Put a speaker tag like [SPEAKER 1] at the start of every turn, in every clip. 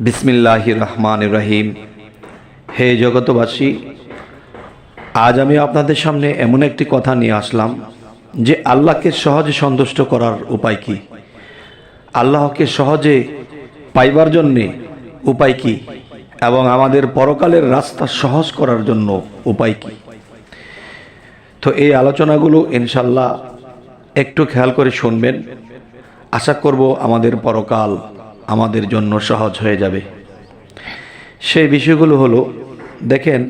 [SPEAKER 1] বিসমিল্লাহ রহমান রহিম হে জগতবাসী আজ আমি আপনাদের সামনে এমন একটি কথা নিয়ে আসলাম যে আল্লাহকে সহজে সন্তুষ্ট করার উপায় কি? আল্লাহকে সহজে পাইবার জন্যে উপায় কি? এবং আমাদের পরকালের রাস্তা সহজ করার জন্য উপায় কি? তো এই আলোচনাগুলো ইনশাল্লাহ একটু খেয়াল করে শুনবেন। আশা করব আমাদের পরকাল আমাদের জন্য সহজ হয়ে যাবে। সেই বিষয়গুলো হলো, দেখেন,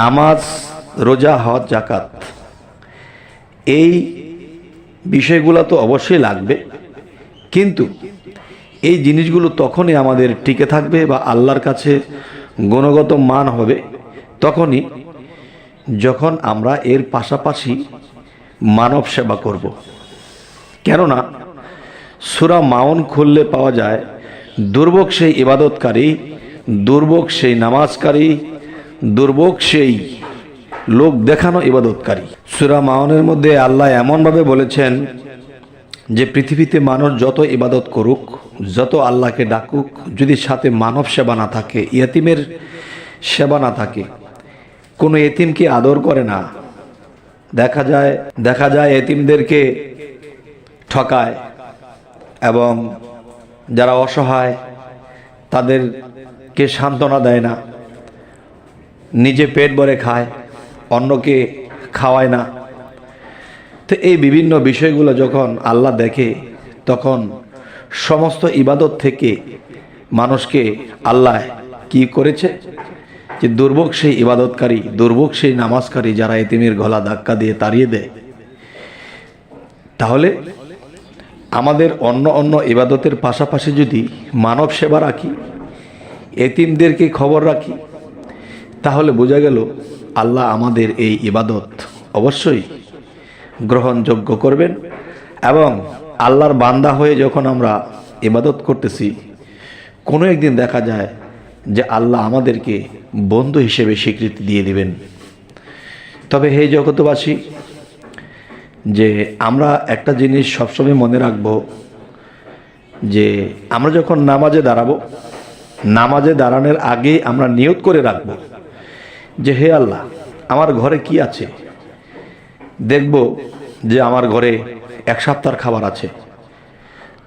[SPEAKER 1] নামাজ, রোজা, হজ জাকাত এই বিষয়গুলো তো অবশ্যই লাগবে, কিন্তু এই জিনিসগুলো তখনই আমাদের টিকে থাকবে বা আল্লাহর কাছে গুণগত মান হবে, তখনই যখন আমরা এর পাশাপাশি মানব সেবা করব। কেননা সুরা মাউন খুললে পাওয়া যায়, দুর্ভোগ সেই ইবাদতকারী, দুর্ভোগ সেই নামাজকারী, দুর্ভোগ সেই লোক দেখানো ইবাদতকারী। সুরা মাউনের মধ্যে আল্লাহ এমনভাবে বলেছেন যে পৃথিবীতে মানুষ যত ইবাদত করুক, যত আল্লাহকে ডাকুক, যদি সাথে মানব সেবা না থাকে, ইয়াতিমের সেবা না থাকে, কোনো এতিমকে আদর করে না, দেখা যায় দেখা যায় এতিমদেরকে ঠকায় এবং যারা অসহায়, তাদেরকে সান্ত্বনা দেয় না। নিজে পেট ভরে খায়, অন্যকে খাওয়ায় না। তো এই বিভিন্ন বিষয়গুলো যখন আল্লাহ দেখে, তখন সমস্ত ইবাদত থেকে মানুষকে আল্লাহ কি করেছে? যে দুর্ভোগ সেই ইবাদতকারী, দুর্ভোগ সেই নামাজকারী যারা এতিমের গলা ধাক্কা দিয়ে তাড়িয়ে দেয়। তাহলে আমাদের অন্য অন্য ইবাদতের পাশাপাশি যদি মানব সেবা রাখি, এতিমদেরকে খবর রাখি, তাহলে বোঝা গেল আল্লাহ আমাদের এই ইবাদত অবশ্যই গ্রহণযোগ্য করবেন এবং আল্লাহর বান্দা হয়ে যখন আমরা ইবাদত করতেছি, কোনো একদিন দেখা যায় যে আল্লাহ আমাদেরকে বন্ধু হিসেবে স্বীকৃতি দিয়ে দিবেন। তবে হে জগতবাসী যে আমরা একটা জিনিস সবসময় মনে রাখব যে আমরা যখন নামাজে দাঁড়াবো, নামাজে দাঁড়ানোর আগে আমরা নিয়ত করে রাখব যে হে আল্লাহ, আমার ঘরে কি আছে? দেখব যে আমার ঘরে এক সপ্তাহের খাবার আছে।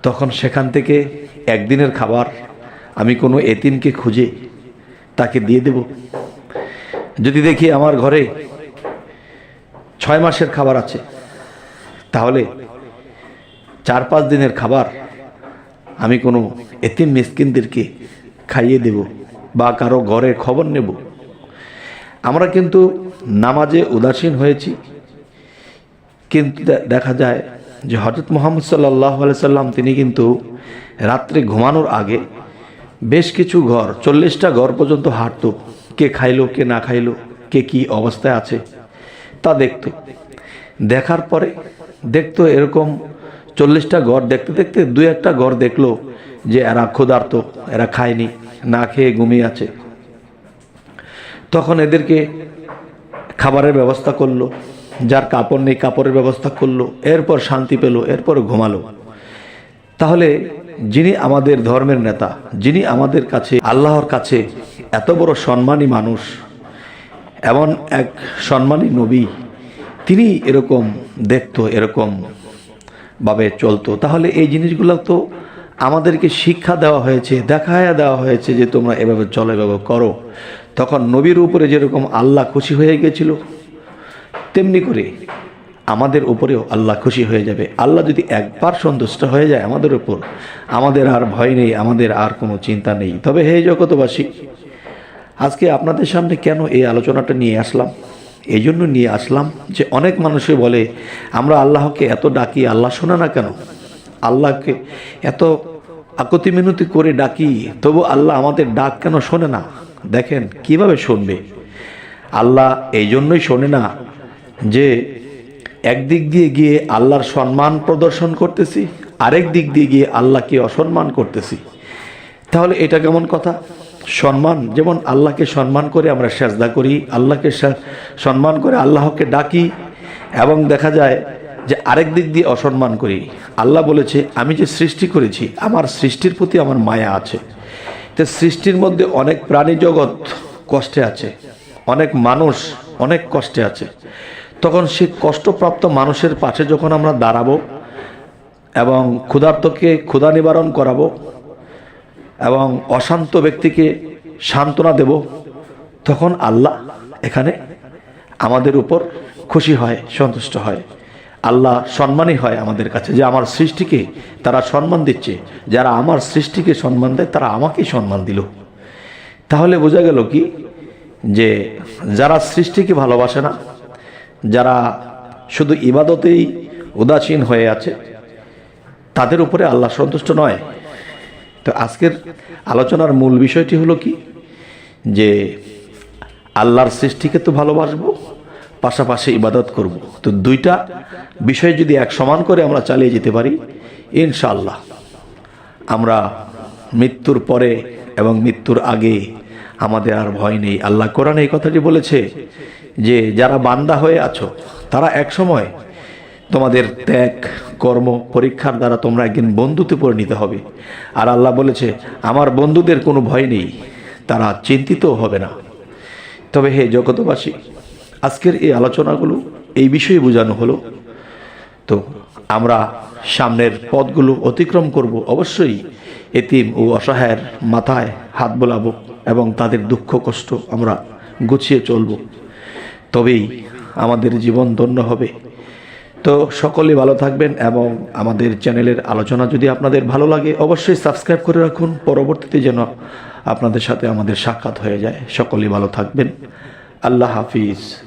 [SPEAKER 1] তখন সেখান থেকে একদিনের খাবার আমি কোনো এতিমকে খুঁজে তাকে দিয়ে দেব। যদি দেখি আমার ঘরে ছয় মাসের খাবার আছে তাহলে চার পাঁচ দিনের খাবার আমি কোনো এতিম মিসকিনদেরকে খাইয়ে দেব বা কারও ঘরে খবর নেব। আমরা কিন্তু নামাজে উদাসীন হয়েছি। কিন্তু দেখা যায় যে হজরত মোহাম্মদ সাল্লাহ সাল্লাম তিনি কিন্তু রাত্রে ঘুমানোর আগে বেশ কিছু ঘর, চল্লিশটা ঘর পর্যন্ত হাঁটত। কে খাইলো, কে না খাইলো, কে কি অবস্থায় আছে তা দেখত। দেখার পরে দেখতো এরকম চল্লিশটা ঘর, দেখতে দেখতে দুই একটা ঘর দেখল যে এরা ক্ষুধার্ত, এরা খায়নি, না খেয়ে ঘুমিয়ে আছে। তখন এদেরকে খাবারের ব্যবস্থা করল, যার কাপড় নেই কাপড়ের ব্যবস্থা করল, এরপর শান্তি পেল, এরপর ঘুমালো। তাহলে যিনি আমাদের ধর্মের নেতা, যিনি আমাদের কাছে, আল্লাহর কাছে এত বড় সম্মানী মানুষ, এমন এক সম্মানী নবী তিনি এরকম দেখতো, এরকম ভাবে চলতো। তাহলে এই জিনিসগুলো তো আমাদেরকে শিক্ষা দেওয়া হয়েছে, দেখায়া দেওয়া হয়েছে যে তোমরা এভাবে চলো, এভাবে করো। তখন নবীর উপরে যেরকম আল্লাহ খুশি হয়ে গেছিল, তেমনি করে আমাদের উপরেও আল্লাহ খুশি হয়ে যাবে। আল্লাহ যদি একবার সন্তুষ্ট হয়ে যায় আমাদের উপর, আমাদের আর ভয় নেই, আমাদের আর কোনো চিন্তা নেই। তবে হে জগতবাসী আজকে আপনাদের সামনে কেন এই আলোচনাটা নিয়ে আসলাম? এই জন্য নিয়ে আসলাম যে অনেক মানুষে বলে, আমরা আল্লাহকে এত ডাকি, আল্লাহ শোনে না কেন? আল্লাহকে এত আকতি মিনতি করে ডাকি, তবু আল্লাহ আমাদের ডাক কেন শোনে না? দেখেন কীভাবে শুনবে। আল্লাহ এই জন্যই শোনে না যে একদিক দিয়ে গিয়ে আল্লাহর সম্মান প্রদর্শন করতেছি, আরেক দিক দিয়ে গিয়ে আল্লাহকে অসম্মান করতেছি। তাহলে এটা কেমন কথা? সম্মান, যেমন আল্লাহকে সম্মান করে আমরা সেজদা করি, আল্লাহকে সম্মান করে আল্লাহকে ডাকি, এবং দেখা যায় যে আরেক দিক দিয়ে অসম্মান করি। আল্লাহ বলেছে, আমি যে সৃষ্টি করেছি, আমার সৃষ্টির প্রতি আমার মায়া আছে। তো সৃষ্টির মধ্যে অনেক প্রাণী জগৎ কষ্টে আছে, অনেক মানুষ অনেক কষ্টে আছে। তখন সে কষ্টপ্রাপ্ত মানুষের পাশে যখন আমরা দাঁড়াবো এবং ক্ষুধার্তকে ক্ষুধা নিবারণ করাবো এবং অশান্ত ব্যক্তিকে সান্ত্বনা দেব, তখন আল্লাহ এখানে আমাদের উপর খুশি হয়, সন্তুষ্ট হয়। আল্লাহ সম্মানই হয় আমাদের কাছে যে আমার সৃষ্টিকে তারা সম্মান দিচ্ছে। যারা আমার সৃষ্টিকে সম্মান দেয়, তারা আমাকেই সম্মান দিল। তাহলে বোঝা গেল কি? যে যারা সৃষ্টিকে ভালোবাসে না, যারা শুধু ইবাদতেই উদাসীন হয়ে আছে, তাদের উপরে আল্লাহ সন্তুষ্ট নয়। তো আজকের আলোচনার মূল বিষয়টি হলো কি? যে আল্লাহর সৃষ্টিকে তো ভালোবাসবো, পাশাপাশি ইবাদত করব। তো দুইটা বিষয় যদি এক সমান করে আমরা চালিয়ে যেতে পারি, ইনশাআল্লাহ আমরা মৃত্যুর পরে এবং মৃত্যুর আগে আমাদের আর ভয় নেই। আল্লাহ কোরআন এই কথাটি বলেছে যে, যারা বান্দা হয়ে আছো, তারা এক সময় তোমাদের ত্যাগ, কর্ম, পরীক্ষার দ্বারা তোমরা একদিন বন্ধুতে পরিণত হবে। আর আল্লাহ বলেছে, আমার বন্ধুদের কোনো ভয় নেই, তারা চিন্তিত হবে না। তবে হে জগতবাসী আজকের এই আলোচনাগুলো এই বিষয়ে বোঝানো হলো। তো আমরা সামনের পথগুলো অতিক্রম করব। অবশ্যই এতিম ও অসহায়ের মাথায় হাত বোলাবো এবং তাদের দুঃখ, কষ্ট আমরা গুছিয়ে চলব। তবেই আমাদের জীবন ধন্য হবে। তো সকলে ভালো থাকবেন এবং আমাদের চ্যানেলের আলোচনা যদি আপনাদের ভালো লাগে, অবশ্যই সাবস্ক্রাইব করে রাখুন। পরবর্তীতে যেন আপনাদের সাথে আমাদের সাক্ষাৎ হয়ে যায়, সকলেই ভালো থাকবেন। আল্লাহ হাফিজ।